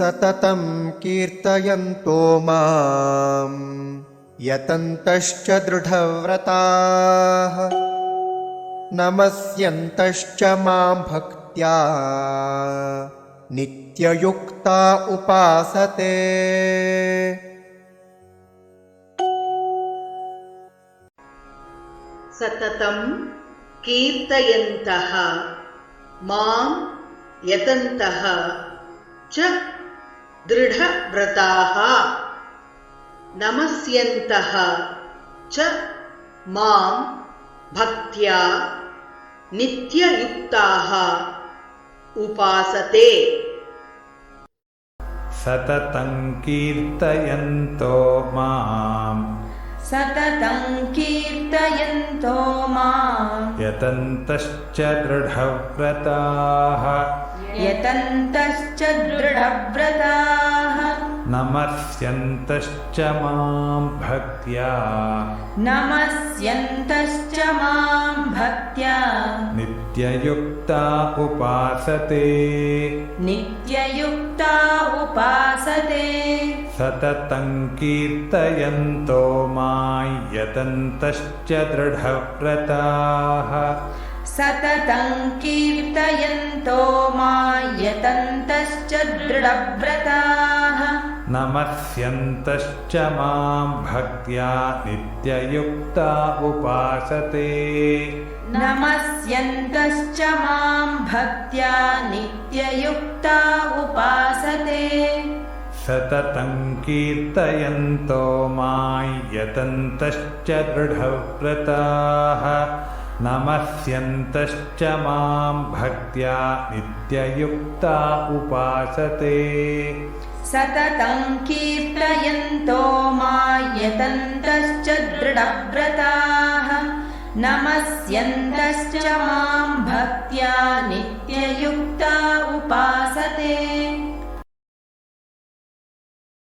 सततं कीर्तयन्तो माम् यतन्तश्च दृढव्रताः नमस्यन्तश्च मां भक्त्या नित्ययुक्ता उपासते। सततं कीर्तयन्तः मां यतन्तः च दृढव्रताः नमस्यन्तः च मां भक्त्या नित्ययुक्ताः उपासते। सततं कीर्तयन्तो माम् सततं कीर्तयन्तो माम्। यतन्तश्च दृढव्रताः। यतन्तश्च दृढव्रताः। नमस्यन्तश्च मां भक्त्या। नमस्यन्तश्च मां भक्त्या। नित्ययुक्ता उपासते। नित्ययुक्ता उपासते सततं कीर्तयन्तो मां यतन्तश्च दृढव्रताः। सततं कीर्तयन्तो मा यतन्तश्च दृढव्रताः। नमस्यन्तश्च मां भक्त्या नित्ययुक्ता उपासते। नमस्यन्तश्च मां भक्त्या नित्ययुक्ता उपासते सततं कीर्तयन्तो मां यतन्तश्च दृढव्रताः नमस्यन्तश्च मां भक्त्या नित्ययुक्ता उपासते। सततं कीर्तयन्तो मा यतन्तश्च दृढव्रताः नमस्यन्तश्च मां भक्त्या नित्ययुक्ता